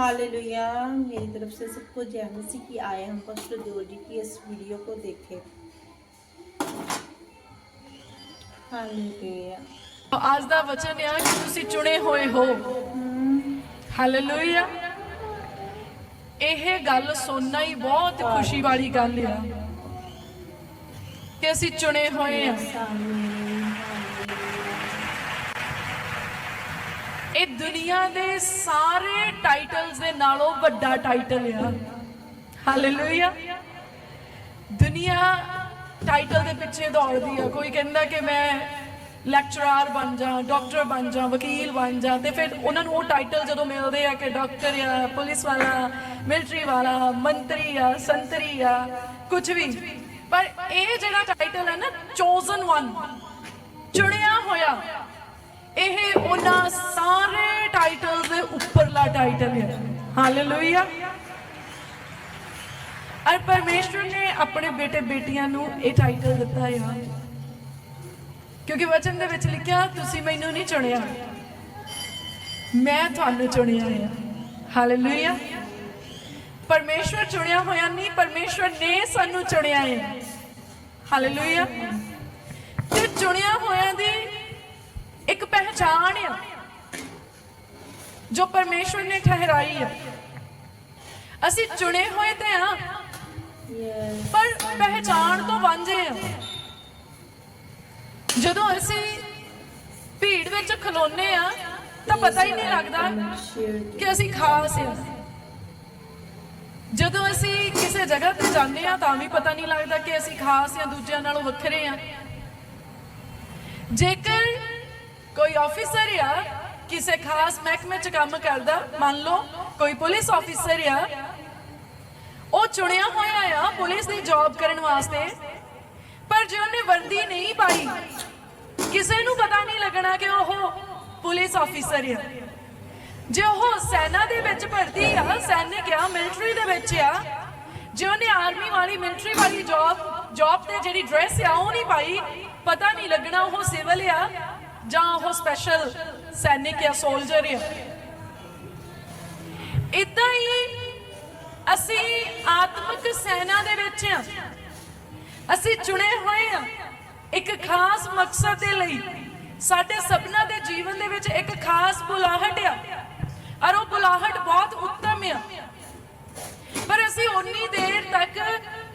Hallelujah मेरी तरफ से सबको जय मसीह की आए हम पास्टर देव जी की इस वीडियो को देखें हालेलुया ਅੱਜ ਦਾ ਵਚਨ ਆ ਕਿ ਤੁਸੀਂ ਚੁਣੇ ਹੋਏ ਹੋ ਹਾਲੇਲੂਇਆ ਇਹ ਗੱਲ ਸੁਣਨਾ ਹੀ ਬਹੁਤ ਖੁਸ਼ੀ ਵਾਲੀ ਗੱਲ ਆ ਕਿ ਅਸੀਂ ਚੁਣੇ ਹੋਏ ਆ ਦੁਨੀਆ ਦੇ ਸਾਰੇ ਟਾਈਟਲਸ ਦੇ ਨਾਲੋਂ ਵੱਡਾ ਟਾਈਟਲ ਆ। ਹਾਲੇਲੂਇਆ ਦੁਨੀਆ ਟਾਈਟਲ ਦੇ ਪਿੱਛੇ ਦੌੜਦੀ ਆ। ਕੋਈ ਕਹਿੰਦਾ ਕਿ ਮੈਂ ਲੈਕਚਰਰ ਬਣ ਜਾ ਡਾਕਟਰ ਬਣ ਜਾ ਵਕੀਲ ਬਣ ਜਾ ਤੇ ਫਿਰ ਉਹਨਾਂ ਨੂੰ ਉਹ ਟਾਈਟਲ ਜਦੋਂ ਮਿਲਦੇ ਆ ਕਿ ਡਾਕਟਰ ਆ, ਪੁਲਿਸ ਵਾਲਾ ਮਿਲਟਰੀ ਵਾਲਾ, ਮੰਤਰੀ ਆ, ਸੰਤਰੀ ਆ ਕੁਝ ਵੀ। ਪਰ ਇਹ ਜਿਹੜਾ ਟਾਈਟਲ ਹੈ ਨਾ ਚੋਜ਼ਨ ਵਨ ਚੁਣਿਆ ਹੋਇਆ। ਇਹ ਉਹਨਾਂ ਸਾਰੇ ਟਾਈਟਲ ਦੇ ਉੱਪਰਲਾ ਟਾਈਟਲ ਹੈ। ਹਾਲੇਲੂਇਆ ਅਰ ਪਰਮੇਸ਼ਵਰ ਨੇ ਆਪਣੇ ਬੇਟੇ ਬੇਟੀਆਂ ਨੂੰ ਇਹ ਟਾਈਟਲ ਦਿੱਤਾ ਆ। ਕਿਉਂਕਿ ਵਚਨ ਦੇ ਵਿੱਚ ਲਿਖਿਆ, ਤੁਸੀਂ ਮੈਨੂੰ ਨਹੀਂ ਚੁਣਿਆ। ਮੈਂ ਤੁਹਾਨੂੰ ਚੁਣਿਆ ਹੈ ਹਾਲੇਲੂਇਆ ਪਰਮੇਸ਼ਵਰ ਚੁਣਿਆ ਹੋਇਆ ਨਹੀਂ, ਪਰਮੇਸ਼ਵਰ ਨੇ ਸਾਨੂੰ ਚੁਣਿਆ ਹੈ ਹਾਲੇਲੂਇਆ ਤੇ ਚੁਣਿਆ ਹੋਇਆ ਦੀ ਇੱਕ ਪਹਿਚਾਣ ਆ ਜੋ ਪਰਮੇਸ਼ਵਰ ਨੇ ਠਹਿਰਾਈ ਆ। ਅਸੀਂ ਚੁਣੇ ਹੋਏ ਤੇ ਆ, ਪਰ ਪਹਿਚਾਣ ਤੋਂ ਵਾਂਝੇ ਆ। ਜਦੋਂ ਅਸੀਂ ਭੀੜ ਵਿੱਚ ਖਲੋਨੇ ਆ, ਤਾਂ ਪਤਾ ਹੀ ਨਹੀਂ ਲੱਗਦਾ ਕਿ ਅਸੀਂ ਖਾਸ ਆ। ਜਦੋਂ ਅਸੀਂ ਕਿਸੇ ਜਗ੍ਹਾ ਤੇ ਜਾਂਦੇ ਆ, ਤਾਂ ਵੀ ਪਤਾ ਨਹੀਂ ਲੱਗਦਾ ਕਿ ਅਸੀਂ ਖਾਸ ਆ, ਦੂਜਿਆਂ ਨਾਲੋਂ ਵੱਖਰੇ ਆ। ਜੇਕਰ ਕੋਈ ਆਫੀਸਰ ਆ? ਕਿਸੇ ਖਾਸ ਮਹਿਕਮੇ 'ਚ ਕੰਮ ਕਰਦਾ? ਮੰਨ ਲਓ, ਕੋਈ ਪੁਲਿਸ ਆਫੀਸਰ ਆ? ਉਹ ਚੁਣਿਆ ਹੋਇਆ ਆ ਪੁਲਿਸ ਦੀ ਜੌਬ ਕਰਨ ਵਾਸਤੇ, ਪਰ ਜੇ ਉਹਨੇ ਵਰਦੀ ਨਹੀਂ ਪਾਈ, ਕਿਸੇ ਨੂੰ ਪਤਾ ਨਹੀਂ ਲੱਗਣਾ ਕਿ ਉਹ ਪੁਲਿਸ ਆਫੀਸਰ ਆ। ਜੇ ਉਹ ਸੈਨਾ ਦੇ ਵਿੱਚ ਭਰਤੀ ਆ, ਸੈਨਿਕ ਆ ਮਿਲਟਰੀ ਦੇ ਵਿੱਚ ਆ, ਜੇ ਉਹਨੇ ਆਰਮੀ ਵਾਲੀ ਮਿਲਟਰੀ ਵਾਲੀ ਜੌਬ ਜੌਬ ਤੇ ਜਿਹੜੀ ਡਰੈਸ ਆ, ਉਹ ਨਹੀਂ ਪਾਈ, ਪਤਾ ਨਹੀਂ ਲੱਗਣਾ ਉਹ ਸਿਵਲ ਆ ਜਾਂ ਉਹ ਸਪੈਸ਼ਲ ਸੈਨਿਕ ਆ ਸੋਲਜਰ ਆ। ਇਦਾਂ ਹੀ ਅਸੀਂ ਆਤਮਿਕ ਸੈਨਾ ਦੇ ਵਿੱਚ ਆ। ਅਸੀਂ ਚੁਣੇ ਹੋਏ ਆ। ਇੱਕ ਖਾਸ ਮਕਸਦ ਦੇ ਲਈ ਸਾਡੇ ਸਪਨਾ ਦੇ ਜੀਵਨ ਦੇ ਵਿੱਚ ਇੱਕ ਖਾਸ ਬੁਲਾਹਟ ਆ। ਔਰ ਉਹ ਬੁਲਾਹਟ ਬਹੁਤ ਉੱਤਮ ਆ। ਪਰ ਅਸੀਂ ਉਨੀ ਦੇਰ ਤੱਕ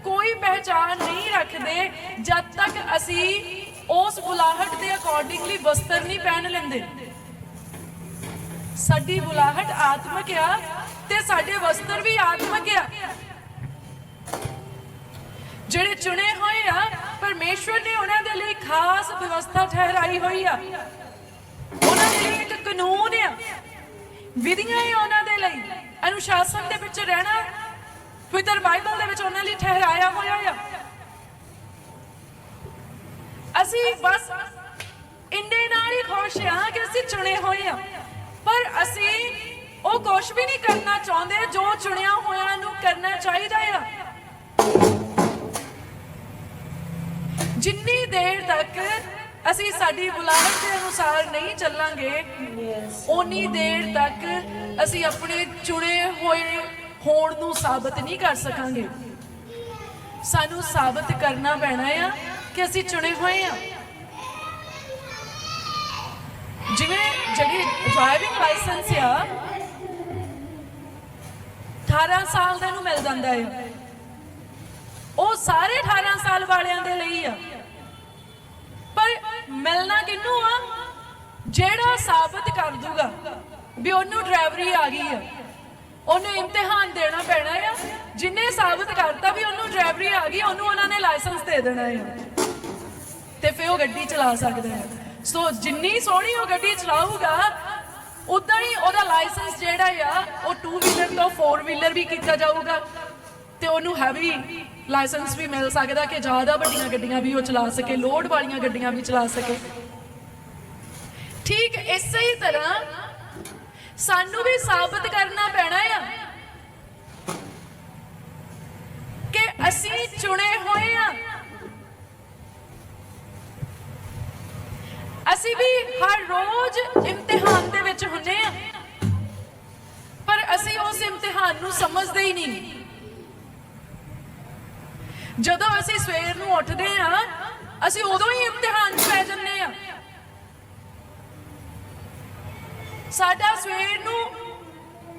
ਕੋਈ ਪਹਿਚਾਨ ਨਹੀਂ ਰੱਖਦੇ ਜਦ ਤੱਕ ਅਸੀਂ ਉਸ ਬੁਲਾਹਟ ਦੇ ਅਕੋਰਡਿੰਗਲੀ ਵਸਤਰ ਨਹੀਂ ਪਹਿਨ ਲੈਂਦੇ। ਸਾਡੀ ਬੁਲਾਹਟ ਆਤਮਿਕ ਆ ਤੇ ਸਾਡੇ ਵਸਤਰ ਵੀ ਆਤਮਿਕ ਆ। ਜਿਹੜੇ ਚੁਣੇ ਹੋਏ ਆ, ਪਰਮੇਸ਼ਵਰ ਨੇ ਉਹਨਾਂ ਦੇ ਲਈ ਖਾਸ ਵਿਵਸਥਾ ਠਹਿਰਾਈ ਹੋਈ ਆ। ਉਹਨਾਂ ਦੇ ਲਈ ਇੱਕ ਕਾਨੂੰਨ ਆ। ਵਿਧੀਆਂ ਆ ਉਹਨਾਂ ਦੇ ਲਈ। ਅਨੁਸ਼ਾਸਨ ਦੇ ਵਿੱਚ ਰਹਿਣਾ ਪਵਿੱਤਰ ਬਾਈਬਲ ਦੇ ਵਿੱਚ ਉਹਨਾਂ ਲਈ ਠਹਿਰਾਇਆ ਹੋਇਆ ਆ। ਅਸੀਂ ਬਸ ਇੰਨੇ ਨਾਲ ਹੀ ਖੁਸ਼ ਆ ਕਿ ਅਸੀਂ ਚੁਣੇ ਹੋਏ ਆ ਪਰ ਅਸੀਂ ਉਹ ਕੁਝ ਵੀ ਨਹੀਂ ਕਰਨਾ ਚਾਹੁੰਦੇ ਜੋ ਚੁਣਿਆ ਹੋਇਆ ਨੂੰ ਕਰਨਾ ਚਾਹੀਦਾ ਆ। ਜਿੰਨੀ ਦੇਰ ਤੱਕ ਅਸੀਂ ਸਾਡੀ ਬੁਲਾਹਟ ਦੇ ਅਨੁਸਾਰ ਨਹੀਂ ਚੱਲਾਂਗੇ ਉਨੀ ਦੇਰ ਤੱਕ ਅਸੀਂ ਆਪਣੇ ਚੁਣੇ ਹੋਏ ਹੋਣ ਨੂੰ ਸਾਬਤ ਨਹੀਂ ਕਰ ਸਕਾਂਗੇ। ਸਾਨੂੰ ਸਾਬਤ ਕਰਨਾ ਪੈਣਾ ਆ। ਕਿ ਅਸੀਂ ਚੁਣੇ ਹੋਏ ਆ। ਜਿਵੇਂ ਜਿਹੜੀ ਡਰਾਈਵਿੰਗ ਲਾਇਸੈਂਸ ਆ 18 ਸਾਲ ਦਾ ਨੂੰ ਮਿਲ ਜਾਂਦਾ ਹੈ ਉਹ ਸਾਰੇ 18 ਸਾਲ ਵਾਲਿਆਂ ਦੇ ਲਈ ਆ। ਪਰ ਮਿਲਣਾ ਕਿਹਨੂੰ ਆ? ਜਿਹੜਾ ਸਾਬਤ ਕਰ ਦੂਗਾ ਵੀ ਉਹਨੂੰ ਡਰਾਈਵਰੀ ਆ ਗਈ ਆ। ਉਹਨੂੰ ਇਮਤਿਹਾਨ ਦੇਣਾ ਪੈਣਾ ਆ। ਜਿੰਨੇ ਸਾਬਤ ਕਰਤਾ ਵੀ ਉਹਨੂੰ ਡਰਾਈਵਰੀ ਆ ਗਈ, ਉਹਨੂੰ ਉਹਨਾਂ ਨੇ ਲਾਇਸੈਂਸ ਦੇ ਦੇਣਾ ਆ। ਤੇ ਉਹ ਗੱਡੀ ਚਲਾ ਸਕਦਾ ਹੈ। ਸੋ ਜਿੰਨੀ ਸੋਹਣੀ ਉਹ ਗੱਡੀ ਚਲਾਊਗਾ, ਉਦਾਂ ਹੀ ਉਹਦਾ ਲਾਇਸੈਂਸ ਜਿਹੜਾ ਆ, ਉਹ 2 ਵੀਲਰ ਤੋਂ 4 ਵੀਲਰ ਵੀ ਕੀਤਾ ਜਾਊਗਾ। ਤੇ ਉਹਨੂੰ ਹੈਵੀ ਲਾਇਸੈਂਸ ਵੀ ਮਿਲ ਸਕਦਾ ਕਿ ਜ਼ਿਆਦਾ ਵੱਡੀਆਂ ਗੱਡੀਆਂ ਵੀ ਉਹ ਚਲਾ ਸਕੇ, ਲੋਡ ਵਾਲੀਆਂ ਗੱਡੀਆਂ ਵੀ ਚਲਾ ਸਕੇ। ਠੀਕ ਇਸੇ ਹੀ ਤਰ੍ਹਾਂ ਸਾਨੂੰ ਵੀ ਸਾਬਤ ਕਰਨਾ ਪੈਣਾ ਆ ਕਿ ਅਸੀਂ ਚੁਣੇ ਹੋਏ ਆ। ਅਸੀਂ ਵੀ ਹਰ ਰੋਜ਼ ਇਮਤਿਹਾਨ ਦੇ ਵਿੱਚ ਹੁੰਨੇ ਆ। ਪਰ ਅਸੀਂ ਉਸ ਨਹੀਂ। ਜਦੋਂ ਅਸੀਂ ਸਵੇਰ ਨੂੰ ਉੱਠਦੇ ਆ, ਅਸੀਂ ਉਦੋਂ ਹੀ ਇਮਤਿਹਾਨ 'ਚ ਪੈ ਜੰਨੇ ਆ। ਸਾਡਾ ਸਵੇਰ ਨੂੰ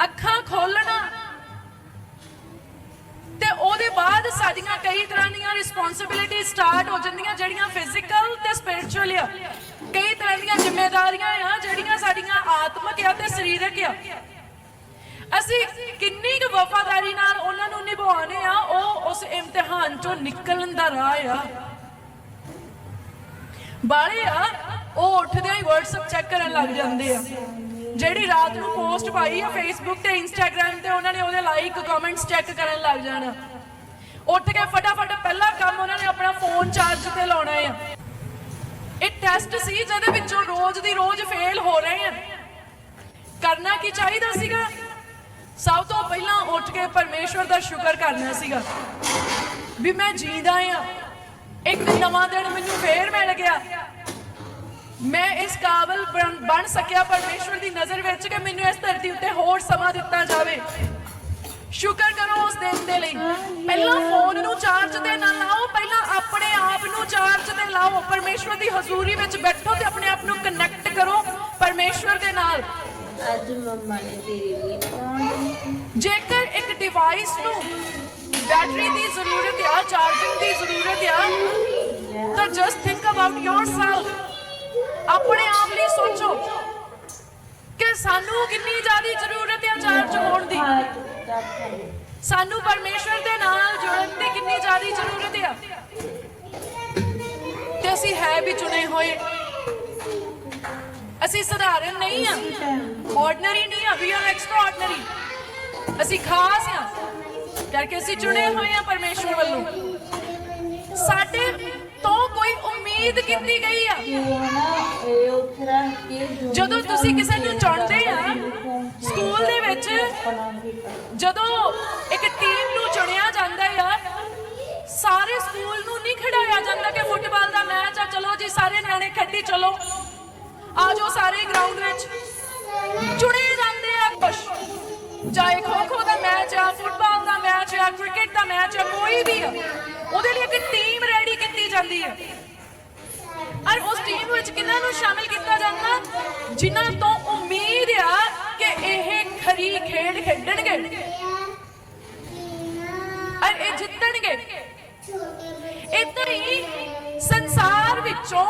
ਅੱਖਾਂ ਖੋਲਣਾ ਤੇ ਉਹਦੇ ਬਾਅਦ ਸਾਡੀਆਂ ਕਈ ਤਰ੍ਹਾਂ ਦੀਆਂ ਰਿਸਪੌਂਸਿਬਿਲਿਟੀ ਸਟਾਰਟ ਹੋ ਜਾਂਦੀਆਂ, ਜਿਹੜੀਆਂ ਫਿਜ਼ੀਕਲ ਤੇ ਸਪਿਰਚੁਅਲ ਆ। ਕਈ ਤਰ੍ਹਾਂ ਦੀਆਂ ਜ਼ਿੰਮੇਵਾਰੀਆਂ ਆ ਜਿਹੜੀਆਂ ਸਾਡੀਆਂ ਆਤਮਿਕ ਆ ਤੇ ਸਰੀਰਕ ਆ। ਅਸੀਂ ਕਿੰਨੀ ਕੁ ਵਫਾਦਾਰੀ ਨਾਲ ਉਹਨਾਂ ਨੂੰ ਨਿਭਾਉਣੇ ਆ, ਉਹ ਉਸ ਇਮਤਿਹਾਨ ਚੋਂ ਨਿਕਲਣ ਦਾ ਰਾਹ ਆ। ਬਾਲੇ ਆ, ਉਹ ਉੱਠਦੇ ਹੀ WhatsApp ਚੈੱਕ ਕਰਨ ਲੱਗ ਜਾਂਦੇ ਆ। ਜਿਹੜੀ ਰਾਤ ਨੂੰ ਪੋਸਟ ਪਾਈ ਆ Facebook ਤੇ Instagram ਤੇ, ਉਹਨਾਂ ਨੇ ਉਹਦੇ ਲਾਈਕ ਕਮੈਂਟਸ ਚੈੱਕ ਕਰਨ ਲੱਗ ਜਾਣਾ। ਉੱਠ ਕੇ ਫਟਾਫਟ ਪਹਿਲਾ ਕੰਮ ਉਹਨਾਂ ਨੇ ਆਪਣਾ ਫੋਨ ਚਾਰਜ ਤੇ ਲਾਉਣਾ ਆ। ਇਹ ਟੈਸਟ ਸੀ ਜਿਹਦੇ ਵਿੱਚੋਂ ਰੋਜ਼ ਦੀ ਰੋਜ਼ ਫੇਲ ਹੋ ਰਹੇ ਆ ਕਰਨਾ ਕੀ ਚਾਹੀਦਾ ਸੀਗਾ? ਸਭ ਤੋਂ ਪਹਿਲਾਂ ਉੱਠ ਕੇ ਪਰਮੇਸ਼ਵਰ ਦਾ ਸ਼ੁਕਰ ਕਰਨਾ ਸੀਗਾ। ਵੀ ਮੈਂ ਜੀਂਦਾ ਆ ਇੱਕ ਨਵਾਂ ਦਿਨ ਮੈਨੂੰ ਫੇਰ ਮਿਲ ਗਿਆ। ਮੈਂ ਇਸ ਕਾਬਲ ਬਣ ਬਣ ਸਕਿਆ ਪਰਮੇਸ਼ਵਰ ਦੀ ਨਜ਼ਰ ਵਿੱਚ ਕਿ ਮੈਨੂੰ ਇਸ ਧਰਤੀ ਉੱਤੇ ਹੋਰ ਸਮਾਂ ਦਿੱਤਾ ਜਾਵੇ। ਸ਼ੁਕਰ ਕਰੋ ਉਸ ਦਿਨ ਦੇ ਲਈ। ਪਹਿਲਾਂ ਫੋਨ ਨੂੰ ਚਾਰਜ ਤੇ ਨਾ ਲਾਓ ਪਹਿਲਾਂ ਆਪਣੇ ਆਪ ਨੂੰ ਚਾਰਜ ਤੇ ਲਾਓ। ਪਰਮੇਸ਼ਵਰ ਦੀ ਹਜ਼ੂਰੀ ਵਿੱਚ ਬੈਠੋ ਤੇ ਆਪਣੇ ਆਪ ਨੂੰ ਕਨੈਕਟ ਕਰੋ ਪਰਮੇਸ਼ਵਰ ਦੇ ਨਾਲ। ਅੱਜ ਮੰਮਾ ਨੇ ਤੇਰੇ ਲਈ ਪਹੁੰਚ ਜੇਕਰ ਇੱਕ ਡਿਵਾਈਸ ਨੂੰ ਬੈਟਰੀ ਦੀ ਜ਼ਰੂਰਤ ਆ ਚਾਰਜਿੰਗ ਦੀ ਜ਼ਰੂਰਤ ਆ ਤਾਂ ਜਸਟ ਥਿੰਕ ਅਬਾਊਟ yourself ਆਪਣੇ ਆਪ ਲਈ ਸੋਚੋ ਕਿ ਸਾਨੂੰ ਕਿੰਨੀ ਜ਼ਿਆਦਾ ਜ਼ਰੂਰਤ ਹੈ ਚਾਰਜ ਸਾਨੂੰ ਪਰਮੇਸ਼ਵਰ ਦੇ ਨਾਲ ਜੁੜਨ ਦੀ ਕਿੰਨੀ ਜ਼ਿਆਦਾ ਜ਼ਰੂਰਤ ਆ। ਤੇ ਅਸੀਂ ਹੈ ਵੀ ਚੁਣੇ ਹੋਏ। ਅਸੀਂ ਸਧਾਰਨ ਨਹੀਂ ਆ। ਆਰਡੀਨਰੀ ਨਹੀਂ ਆ ਵੀ ਆਰ ਐਕਸਟਰਾਆਰਡੀਨਰੀ ਅਸੀਂ ਖਾਸ ਆ, ਕਰਕੇ ਅਸੀਂ ਚੁਣੇ ਹੋਏ ਆ ਪਰਮੇਸ਼ਵਰ ਵੱਲੋਂ। ਸਾਡੇ ਤੋਂ ਕੋਈ ਉਮੀਦ ਕੀਤੀ ਗਈ ਆ। ਜਦੋਂ ਤੁਸੀਂ ਕਿਸੇ ਨੂੰ ਚੁਣਦੇ ਆ, ਸਕੂਲ ਦੇ ਵਿੱਚ ਜਦੋਂ ਇੱਕ ਟੀਮ ਨੂੰ ਚੁਣਿਆ ਜਾਂਦਾ ਆ, ਸਾਰੇ ਸਕੂਲ ਨੂੰ ਨਹੀਂ ਖਿਡਾਇਆ ਜਾਂਦਾ ਕਿ ਫੁੱਟਬਾਲ ਦਾ ਮੈਚ ਆ, ਚਲੋ ਜੀ ਸਾਰੇ ਨਿਆਣੇ ਖੇਡੀ, ਚਲੋ। ਆ ਸਾਰੇ ਗਰਾਊਂਡ ਵਿੱਚ। ਚੁਣੇ ਜਾਂਦੇ ਆ ਕੁਛ ਚਾਹੇ ਖੋ ਖੋ ਦਾ ਮੈਚ ਆ, ਫੁੱਟਬਾਲ ਦਾ ਮੈਚ ਆ, ਕ੍ਰਿਕਟ ਦਾ ਮੈਚ ਆ, ਕੋਈ ਵੀ ਆ, ਉਹਦੇ ਲਈ ਇੱਕ ਟੀਮ ਰੈਡੀ ਕੀਤੀ ਜਾਂਦੀ ਹੈ ਔਰ ਉਸ ਟੀਮ ਵਿੱਚ ਕਿਹਨਾਂ ਨੂੰ ਸ਼ਾਮਿਲ ਕੀਤਾ ਜਾਂਦਾ? ਜਿਨ੍ਹਾਂ ਤੋਂ ਉਮੀਦ ਆ ਕਿ ਇਹ ਖਰੀ ਖੇਡ ਖੇਡਣਗੇ। ਔਰ ਇਹ ਜਿੱਤਣਗੇ। ਇਦਾਂ ਹੀ ਸੰਸਾਰ ਵਿੱਚੋਂ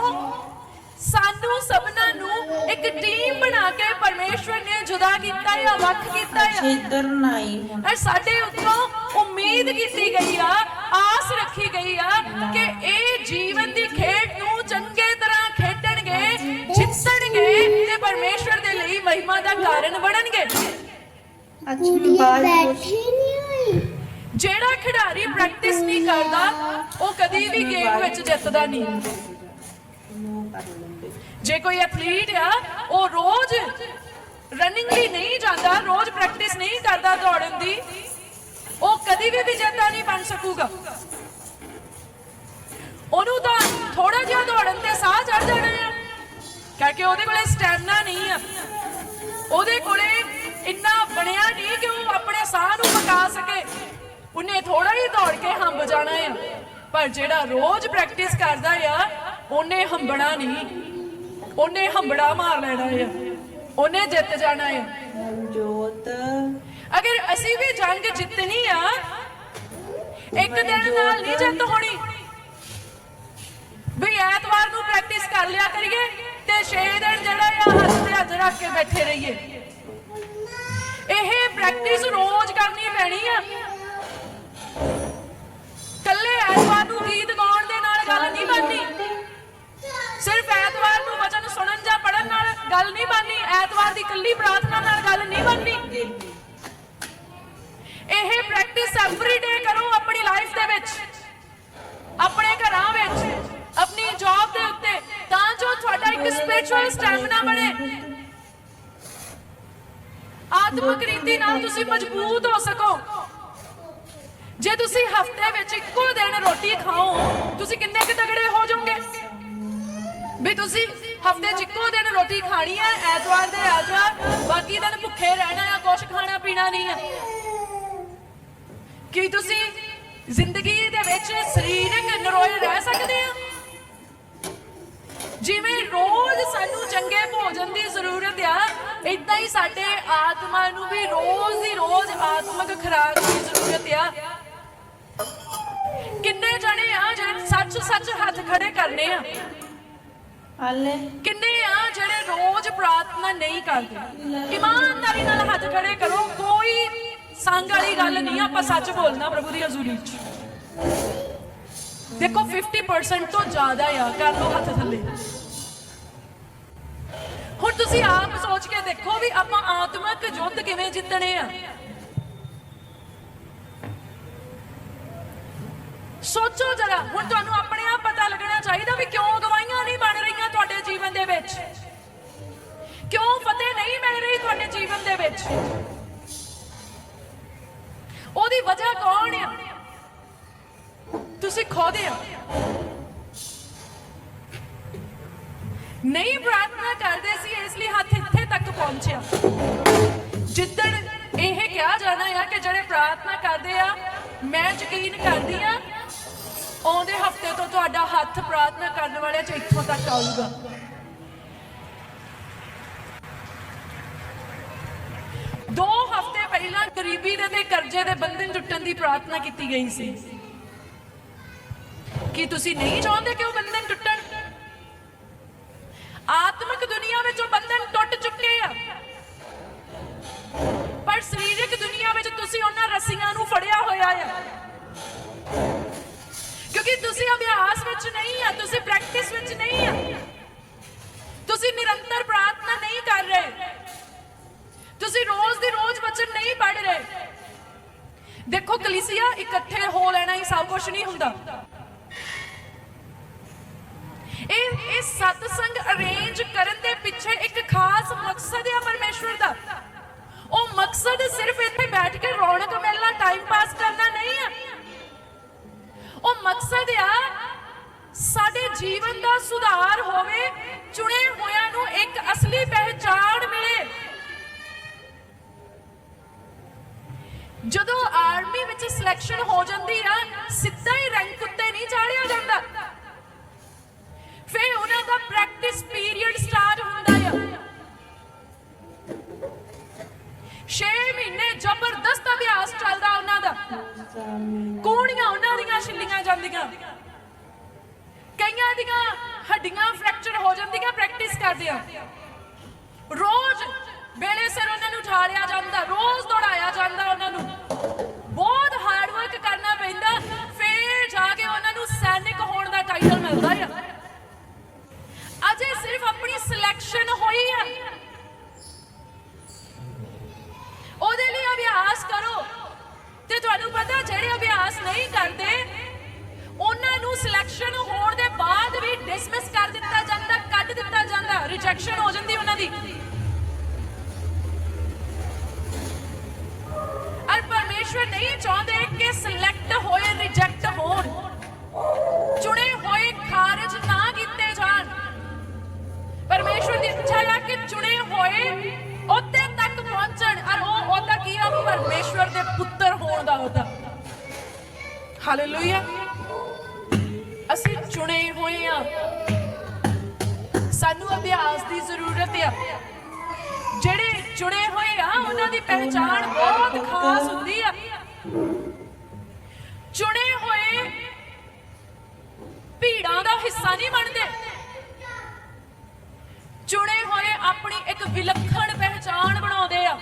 ਸਾਨੂੰ ਸਭਨਾਂ ਨੂੰ ਇੱਕ ਟੀਮ ਬਣਾ ਕੇ ਪਰਮੇਸ਼ਵਰ ਨੇ ਜੁਦਾ ਕੀਤਾ ਹੈ ਵੱਖ ਕੀਤਾ ਹੈ ਛੇਦਰ ਨਾਈ ਹੁਣ। ਸਾਡੇ ਉੱਤੋਂ ਉਮੀਦ ਕੀਤੀ ਗਈ ਆ ਆਸ ਰੱਖੀ ਗਈ ਆ ਕਿ ਇਹ ਜੀਵਨ ਦੀ ਮਹਿਮਾ ਦਾ ਕਾਰਨ ਬਣਨਗੇ। ਅੱਛੀ ਬਾਤ ਬੈਠੀ ਨਹੀਂ ਹੋਈ। ਜਿਹੜਾ ਖਿਡਾਰੀ ਪ੍ਰੈਕਟਿਸ ਨਹੀਂ ਕਰਦਾ ਉਹ ਕਦੀ ਵੀ ਗੇਮ ਵਿੱਚ ਜਿੱਤਦਾ ਨਹੀਂ। ਜੇ ਕੋਈ ਐਥਲੀਟ ਆ ਉਹ ਰੋਜ਼ ਰਨਿੰਗ ਲਈ ਨਹੀਂ ਜਾਂਦਾ ਰੋਜ਼ ਪ੍ਰੈਕਟਿਸ ਨਹੀਂ ਕਰਦਾ ਦੌੜਨ ਦੀ ਉਹ ਕਦੀ ਵੀ ਵਿਜੇਤਾ ਨਹੀਂ ਬਣ ਸਕੂਗਾ। ਉਹਨੂੰ ਤਾਂ ਥੋੜਾ ਜਿਹਾ ਦੌੜਨ ਤੇ ਸਾਹ ਚੜ ਜਾਣਾ ਆ ਕਿਉਂਕਿ ਉਹਦੇ ਕੋਲੇ ਸਟੈਮਿਨਾ ਨਹੀਂ ਆ। ਉਹਦੇ ਕੋਲੇ ਇੰਨਾ ਬਣਿਆ ਨਹੀਂ ਕਿ ਉਹ ਆਪਣੇ ਸਾਹ ਨੂੰ ਪਕਾ ਸਕੇ। ਉਹਨੇ ਥੋੜਾ ਹੀ ਦੌੜ ਕੇ ਹੰਬ ਜਾਣਾ ਆ। ਪਰ ਜਿਹੜਾ ਰੋਜ਼ ਪ੍ਰੈਕਟਿਸ ਕਰਦਾ ਆ, ਉਹਨੇ ਹੰਬਣਾ ਨਹੀਂ। ਉਹਨੇ ਹੰਬੜਾ ਮਾਰ ਲੈਣਾ ਆ। ਉਹਨੇ ਜਿੱਤ ਜਾਣਾ ਆ। ਜੋਤ ਅਗਰ ਅਸੀਂ ਵੀ ਜੰਗ ਜਿੱਤਣੀ ਆ, ਇੱਕ ਦਿਨ ਨਾਲ ਨਹੀਂ ਜਿੱਤ ਹੋਣੀ। ਵੀ ਐਤਵਾਰ ਨੂੰ ਪ੍ਰੈਕਟਿਸ ਕਰ ਲਿਆ ਕਰੀਏ। ਤੇ 6 ਦਿਨ ਜਿਹੜਾ ਆ, ਹੱਥ ਤੇ ਹੱਥ ਰੱਖ ਕੇ ਬੈਠੇ ਰਹੀਏ। ਇਹ ਪ੍ਰੈਕਟਿਸ ਰੋਜ਼ ਕਰਨੀ ਪੈਣੀ ਆ। ਕੱਲੇ ਐਤਵਾਰ ਨੂੰ ਗੀਤ ਗਾਉਣ ਮਜ਼ਬੂਤ ਹੋ ਸਕੋ। ਜੇ ਤੁਸੀਂ ਹਫ਼ਤੇ ਵਿੱਚ ਇੱਕੋ ਦਿਨ ਰੋਟੀ ਖਾਓ, ਤੁਸੀਂ ਕਿੰਨੇ ਕੁ ਤਗੜੇ ਹੋ ਜਾਓਗੇ? ਵੀ ਤੁਸੀਂ ਹਫ਼ਤੇ 'ਚ ਇੱਕੋ ਦਿਨ ਰੋਟੀ ਖਾਣੀ ਹੈ, ਐਤਵਾਰ ਦੇ ਐਤਵਾਰ ਬਾਕੀ ਦਿਨ ਭੁੱਖੇ ਰਹਿਣਾ ਆ ਕੁਝ ਖਾਣਾ ਪੀਣਾ ਨਹੀਂ ਹੈ ਕੀ ਤੁਸੀਂ ਜ਼ਿੰਦਗੀ ਦੇ ਵਿੱਚ ਸਰੀਰਕ ਨਰੋਏ ਰਹਿ ਸਕਦੇ ਆ? ਜਿਵੇਂ ਰੋਜ਼ ਸਾਨੂੰ ਚੰਗੇ ਭੋਜਨ ਦੀ ਜ਼ਰੂਰਤ ਆ ਇਦਾਂ ਹੀ ਸਾਡੇ ਆਤਮਾ ਨੂੰ ਵੀ ਰੋਜ਼ ਦੀ ਰੋਜ਼ ਆਤਮਿਕ ਖੁਰਾਕ ਦੀ ਜ਼ਰੂਰਤ ਆ। ਕਿੰਨੇ ਜਣੇ ਆ ਜਿਹੜੇ ਸੱਚ ਸੱਚ ਹੱਥ ਖੜੇ ਕਰਨੇ ਆ? ਹਾਲੇ। ਕਿੰਨੇ ਆ ਜਿਹੜੇ ਰੋਜ਼ ਪ੍ਰਾਰਥਨਾ ਨਹੀਂ ਕਰਦੇ? ਇਮਾਨਦਾਰੀ ਨਾਲ ਹੱਥ ਖੜੇ ਕਰੋ ਕੋਈ ਸੰਗ ਵਾਲੀ ਗੱਲ ਨਹੀਂ ਆਪਾਂ ਸੱਚ ਬੋਲਣਾ ਪ੍ਰਭੂ ਦੀ ਹਜ਼ੂਰੀ 'ਚ। ਦੇਖੋ 50% ਤੋਂ ਜ਼ਿਆਦਾ ਆ ਕਰ ਲਓ ਹੱਥ ਥੱਲੇ। ਤੁਸੀਂ ਆਪ ਸੋਚ ਕੇ ਦੇਖੋ ਵੀ ਆਪਾਂ ਆਤਮਿਕ ਯੁੱਧ ਕਿਵੇਂ ਜਿੱਤਣੇ ਆ। ਸੋਚੋ ਜਰਾ, ਹੁਣ ਤੁਹਾਨੂੰ ਆਪਣੇ ਆਪ ਪਤਾ ਲੱਗਣਾ ਚਾਹੀਦਾ ਵੀ ਕਿਉਂ ਗਵਾਈਆਂ ਨਹੀਂ ਬਣ ਰਹੀਆਂ ਤੁਹਾਡੇ ਜੀਵਨ ਦੇ ਵਿੱਚ। ਕਿਉਂ ਫਤਿਹ ਨਹੀਂ ਮਿਲ ਰਹੀ ਤੁਹਾਡੇ ਜੀਵਨ ਦੇ ਵਿੱਚ। ਉਹਦੀ ਵਜ੍ਹਾ ਕੌਣ ਆ? ਤੁਸੀਂ ਖੁਦ ਆ। ਨਹੀਂ, ਪ੍ਰਾਰਥਨਾ ਕਰਦੇ ਸੀ, ਇਸ ਲਈ ਹੱਥ ਇੱਥੇ ਤੱਕ ਪਹੁੰਚਿਆ। ਜਿੱਦਣ ਇਹ ਕਿਹਾ ਜਾਣਾ ਆ ਕਿ ਜਿਹੜੇ ਪ੍ਰਾਰਥਨਾ ਕਰਦੇ ਆ, ਮੈਂ ਯਕੀਨ ਕਰਦੀ ਆ, ਆਉਂਦੇ ਹਫ਼ਤੇ ਤੋਂ ਤੁਹਾਡਾ ਹੱਥ ਪ੍ਰਾਰਥਨਾ ਕਰਨ ਵਾਲਿਆਂ ਚ ਇੱਥੋਂ ਤੱਕ ਆਊਗਾ। ਦੋ ਹਫ਼ਤੇ ਪਹਿਲਾਂ ਗਰੀਬੀ ਦੇ ਤੇ ਕਰਜ਼ੇ ਦੇ ਬੰਧਨ ਟੁੱਟਣ ਦੀ ਪ੍ਰਾਰਥਨਾ ਕੀਤੀ ਗਈ ਸੀ। ਕੀ ਤੁਸੀਂ ਨਹੀਂ ਚਾਹੁੰਦੇ ਕਿ ਉਹ ਬੰਧਨ ਟੁੱਟਣ ਆਤਮਿਕ ਦੁਨੀਆ ਬੰਧਨ ਟੁੱਟ ਚੁੱਕੇ ਆ। ਪਰ ਸਰੀਰਕ ਦੁਨੀਆ ਵਿੱਚ ਤੁਸੀਂ ਉਹਨਾਂ ਰੱਸੀਆਂ ਨੂੰ ਫੜਿਆ ਹੋਇਆ ਆ। ਕਿਉਂਕਿ ਤੁਸੀਂ ਅਭਿਆਸ ਵਿੱਚ ਨਹੀਂ ਆ, ਤੁਸੀਂ ਪ੍ਰੈਕਟਿਸ ਵਿੱਚ ਨਹੀਂ ਆ। ਤੁਸੀਂ ਨਿਰੰਤਰ ਪ੍ਰਾਰਥਨਾ ਨਹੀਂ ਕਰ ਰਹੇ। ਤੁਸੀਂ ਰੋਜ਼ ਦੀ ਰੋਜ਼ ਵਚਨ ਨਹੀਂ ਪੜ੍ਹ ਰਹੇ। ਦੇਖੋ ਕਲੀਸਿਆ ਇਕੱਠੇ ਹੋ ਲੈਣਾ ਹੀ ਸਭ ਕੁਝ ਨਹੀਂ ਹੁੰਦਾ। ਇਹ ਇਹ ਸਤਸੰਗ ਅਰੇਂਜ ਕਰਨ ਦੇ ਪਿੱਛੇ ਇੱਕ ਖਾਸ ਮਕਸਦ ਹੈ ਪਰਮੇਸ਼ਵਰ ਦਾ। ਉਹ ਮਕਸਦ ਸਿਰਫ ਇੱਥੇ ਬੈਠ ਕੇ ਰੌਣਕ ਮੇਲਾ ਟਾਈਮ ਪਾਸ ਕਰਨਾ ਨਹੀਂ ਹੈ ਉਹ ਮਕਸਦ ਆ ਸਾਡੇ ਜੀਵਨ ਦਾ ਸੁਧਾਰ ਹੋਵੇ, ਚੁਣੇ ਹੋਇਆਂ ਨੂੰ ਇੱਕ ਅਸਲੀ ਪਹਿਚਾਣ ਮਿਲੇ। ਜਦੋਂ ਆਰਮੀ ਵਿੱਚ ਸਿਲੈਕਸ਼ਨ ਹੋ ਜਾਂਦੀ ਆ, ਸਿੱਧਾ ਹੀ ਰੈਂਕ ਉੱਤੇ ਨਹੀਂ ਚਾੜਿਆ ਜਾਂਦਾ। ਫਿਰ ਉਹਨਾਂ ਦਾ ਪ੍ਰੈਕਟਿਸ ਪੀਰੀਅਡ ਸਟਾਰਟ ਹੁੰਦਾ ਆ। 6 ਮਹੀਨੇ ਜ਼ਬਰਦਸਤ ਅਭਿਆਸ ਚੱਲਦਾ ਉਹਨਾਂ ਦਾ। ਕੋਣੀਆਂ ਉਹਨਾਂ ਦੀਆਂ ਛਿੱਲੀਆਂ ਜਾਂਦੀਆਂ। ਕਈਆਂ ਦੀਆਂ ਹੱਡੀਆਂ ਫ੍ਰੈਕਚਰ ਹੋ ਜਾਂਦੀਆਂ ਪ੍ਰੈਕਟਿਸ ਕਰਦੇ ਆ। ਰੋਜ਼ ਵੇਲੇ ਸਿਰ ਉਹਨਾਂ ਨੂੰ ਉਠਾਲਿਆ ਜਾਂਦਾ, ਰੋਜ਼ ਦੌੜਾਇਆ ਜਾਂਦਾ। ਪਰਮੇਸ਼ਵਰ ਨਹੀਂ ਚਾਹੁੰਦੇ ਕਿ ਸਿਲੈਕਟ ਹੋਏ ਰਿਜੈਕਟ ਹੋਣ। ਚੁਣੇ ਹੋਏ ਖਾਰਜ ਨਾ ਕੀਤੇ ਜਾਣ। ਪਰਮੇਸ਼ਵਰ ਦੀ ਇੱਛਾ ਹੈ ਕਿ ਚੁਣੇ ਹੋਏ ਉਹਦੇ ਤੱਕ ਪਹੁੰਚਣ ਔਰ ਉਹ ਉਹਦਾ ਕੀ ਆ? ਪਰਮੇਸ਼ਵਰ ਦੇ ਪੁੱਤਰ ਹੋਣ ਦਾ ਉਹਦਾ ਹਾਲੇਲੂਇਆ ਅਸੀਂ ਚੁਣੇ ਹੋਏ ਆ। ਸਾਨੂੰ ਅਭਿਆਸ ਦੀ ਜ਼ਰੂਰਤ ਆ। ਜਿਹੜੇ ਚੁਣੇ ਹੋਏ ਆ, ਉਹਨਾਂ ਦੀ ਪਹਿਚਾਣ ਬਹੁਤ ਖਾਸ ਹੁੰਦੀ ਆ। ਚੁਣੇ ਹੋਏ ਭੀੜਾਂ ਦਾ ਹਿੱਸਾ ਨਹੀਂ ਬਣਦੇ। ਚੁਣੇ ਹੋਏ ਆਪਣੀ ਇੱਕ ਵਿਲੱਖਣ ਪਹਿਚਾਣ ਬਣਾਉਂਦੇ ਆ।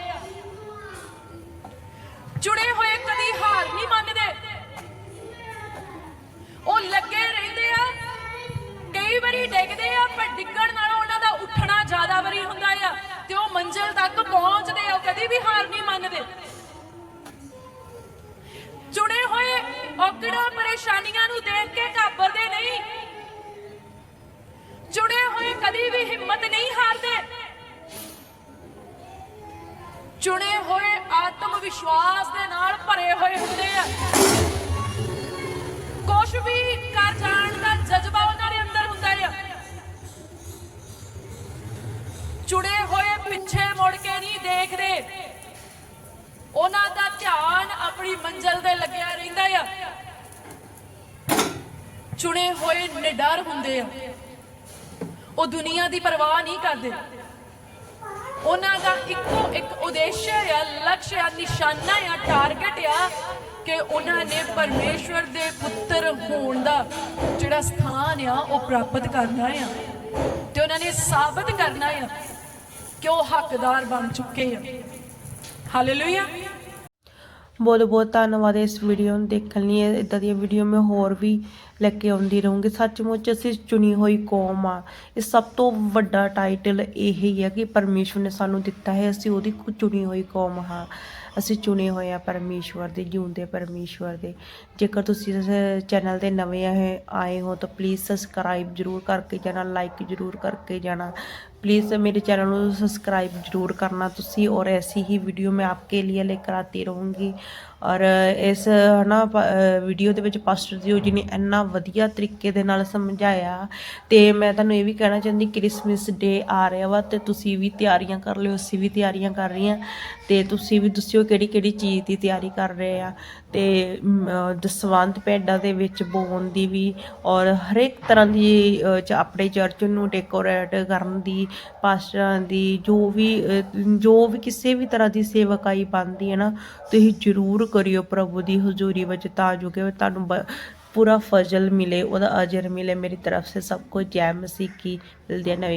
ਚੁਣੇ ਹੋਏ ਕਦੀ ਹਾਰ ਨਹੀਂ ਮੰਨਦੇ। ਉਹ ਲੱਗੇ ਰਹਿੰਦੇ ਆ, ਕਈ ਵਾਰੀ ਡਿੱਗਦੇ ਆ, ਪਰ ਡਿੱਗਣ ਨਾਲੋਂ ਉਹਨਾਂ ਦਾ ਉੱਠਣਾ ਜ਼ਿਆਦਾ ਵਾਰੀ ਹੁੰਦਾ ਆ ਤੇ ਉਹ ਮੰਜ਼ਿਲ ਤੱਕ ਪਹੁੰਚਦੇ ਆ, ਉਹ ਕਦੀ ਵੀ ਹਾਰ ਨਹੀਂ ਮੰਨਦੇ। ਔਕੜਾਂ ਪਰੇਸ਼ਾਨੀਆਂ ਨੂੰ ਦੇਖ ਕੇ ਘਾਬਰਦੇ ਨਹੀਂ। ਚੁਣੇ ਹੋਏ ਕਦੀ ਵੀ ਹਿੰਮਤ ਨਹੀਂ ਹਾਰਦੇ। ਚੁਣੇ ਹੋਏ ਆਤਮ ਵਿਸ਼ਵਾਸ ਦੇ ਨਾਲ ਭਰੇ ਹੋਏ ਹੁੰਦੇ ਆ। ਕੁਝ ਵੀ ਕਰ ਜਾਣ ਦਾ ਜਜ਼ਬਾ ਉਹਨਾਂ ਦੇ ਅੰਦਰ ਹੁੰਦਾ ਆ। ਚੁਣੇ ਹੋਏ ਪਿੱਛੇ ਮੁੜ ਕੇ ਨਹੀਂ ਦੇਖਦੇ। ਉਹਨਾਂ ਦਾ ਧਿਆਨ ਆਪਣੀ ਮੰਜ਼ਲ ਤੇ ਲੱਗਿਆ ਰਹਿੰਦਾ ਆ। ਚੁਣੇ ਹੋਏ ਨਿਡਰ ਹੁੰਦੇ ਆ। ਉਹ ਦੁਨੀਆ ਦੀ ਪਰਵਾਹ ਨਹੀਂ ਕਰਦੇ। ਉਹਨਾਂ ਦਾ ਇੱਕੋ ਇੱਕ ਉਦੇਸ਼ ਆ, ਲਕਸ਼ ਆ, ਨਿਸ਼ਾਨਾ ਆ ਟਾਰਗੇਟ ਆ ਕਿ ਉਹਨਾਂ ਨੇ ਪਰਮੇਸ਼ਵਰ ਦੇ ਪੁੱਤਰ ਹੋਣ ਦਾ ਜਿਹੜਾ ਸਥਾਨ ਆ, ਉਹ ਪ੍ਰਾਪਤ ਕਰਨਾ ਆ। ਤੇ ਉਹਨਾਂ ਨੇ ਸਾਬਤ ਕਰਨਾ ਆ ਕਿ ਉਹ ਹੱਕਦਾਰ ਬਣ ਚੁੱਕੇ ਆ। ਹਾਲੇਲੂਇਆ ਬਹੁਤ ਬਹੁਤ ਧੰਨਵਾਦ ਇਸ ਵੀਡੀਓ ਨੂੰ ਦੇਖਣ ਲਈ। ਇਦਾਂ ਦੀਆਂ ਵੀਡੀਓ ਮੈਂ ਹੋਰ ਵੀ ਲੈ ਕੇ ਆਉਂਦੀ ਰਹੂੰਗੀ। ਸੱਚਮੁੱਚ ਅਸੀਂ ਚੁਣੀ ਹੋਈ ਕੌਮ ਆ। ਇਹ ਸਭ ਤੋਂ ਵੱਡਾ ਟਾਈਟਲ ਇਹ ਹੀ ਹੈ ਕਿ ਪਰਮੇਸ਼ਵਰ ਨੇ ਸਾਨੂੰ ਦਿੱਤਾ ਹੈ। ਅਸੀਂ ਉਹਦੀ ਚੁਣੀ ਹੋਈ ਕੌਮ ਹਾਂ। ਅਸੀਂ ਚੁਣੇ ਹੋਏ ਆ ਪਰਮੇਸ਼ਵਰ ਦੇ, ਜਿਉਂਦੇ ਪਰਮੇਸ਼ਵਰ ਦੇ। ਜੇਕਰ ਤੁਸੀਂ ਇਸ ਚੈਨਲ ਤੇ ਨਵੇਂ ਆਏ ਹੋ ਤਾਂ ਪਲੀਜ਼ ਸਬਸਕ੍ਰਾਈਬ ਜਰੂਰ ਕਰਕੇ ਜਾਣਾ ਲਾਈਕ ਜਰੂਰ ਕਰਕੇ ਜਾਣਾ। प्लीज़ मेरे चैनल को सब्सक्राइब जरूर करना तुसी और ऐसी ही वीडियो मैं आपके लिए लेकर आती रहूँगी ਔਰ ਇਸ ਹਨਾ ਵੀਡੀਓ ਦੇ ਵਿੱਚ ਪਾਸਟਰ ਜੀ ਜੀ ਨੇ ਇੰਨਾ ਵਧੀਆ ਤਰੀਕੇ ਦੇ ਨਾਲ ਸਮਝਾਇਆ ਤੇ ਮੈਂ ਤੁਹਾਨੂੰ ਇਹ ਵੀ ਕਹਿਣਾ ਚਾਹੁੰਦੀ ਕ੍ਰਿਸਮਸ ਡੇ ਆ ਰਿਹਾ ਵਾ ਤੇ ਤੁਸੀਂ ਵੀ ਤਿਆਰੀਆਂ ਕਰ ਲਿਓ ਅਸੀਂ ਵੀ ਤਿਆਰੀਆਂ ਕਰ ਰਹੇ ਹਾਂ ਤੇ ਤੁਸੀਂ ਵੀ ਦੱਸਿਓ ਕਿਹੜੀ ਕਿਹੜੀ ਚੀਜ਼ ਦੀ ਤਿਆਰੀ ਕਰ ਰਹੇ ਆ ਤੇ ਦਸਵੰਤ ਅਹ, ਭੇਡਾਂ ਦੇ ਵਿੱਚ ਬੋਨ ਦੀ ਵੀ ਔਰ ਹਰੇਕ ਤਰ੍ਹਾਂ ਦੀ ਆਪਣੇ ਚਰਚ ਨੂੰ ਡੈਕੋਰੇਟ ਕਰਨ ਦੀ ਪਾਸਟਰਾਂ ਦੀ ਜੋ ਵੀ ਜੋ ਵੀ ਕਿਸੇ ਵੀ ਤਰ੍ਹਾਂ ਦੀ ਸੇਵਕਾਈ ਬਣਦੀ ਹੈ ਨਾ ਤੁਸੀਂ ਜ਼ਰੂਰ ਕਰਿਓ ਪ੍ਰਭੂ ਦੀ ਹਜ਼ੂਰੀ ਵਿੱਚ ਤਾਂ ਜੋ ਕਿ ਤੁਹਾਨੂੰ ਬ- ਪੂਰਾ ਫਜ਼ਲ ਮਿਲੇ, ਉਹਦਾ ਅਜਰ ਮਿਲੇ। ਮੇਰੀ ਤਰਫ ਸੇ ਸਭ ਕੋ ਜੈ ਮਸੀਹ ਕੀ ਮਿਲਦੇ ਆ ਨਵੇਂ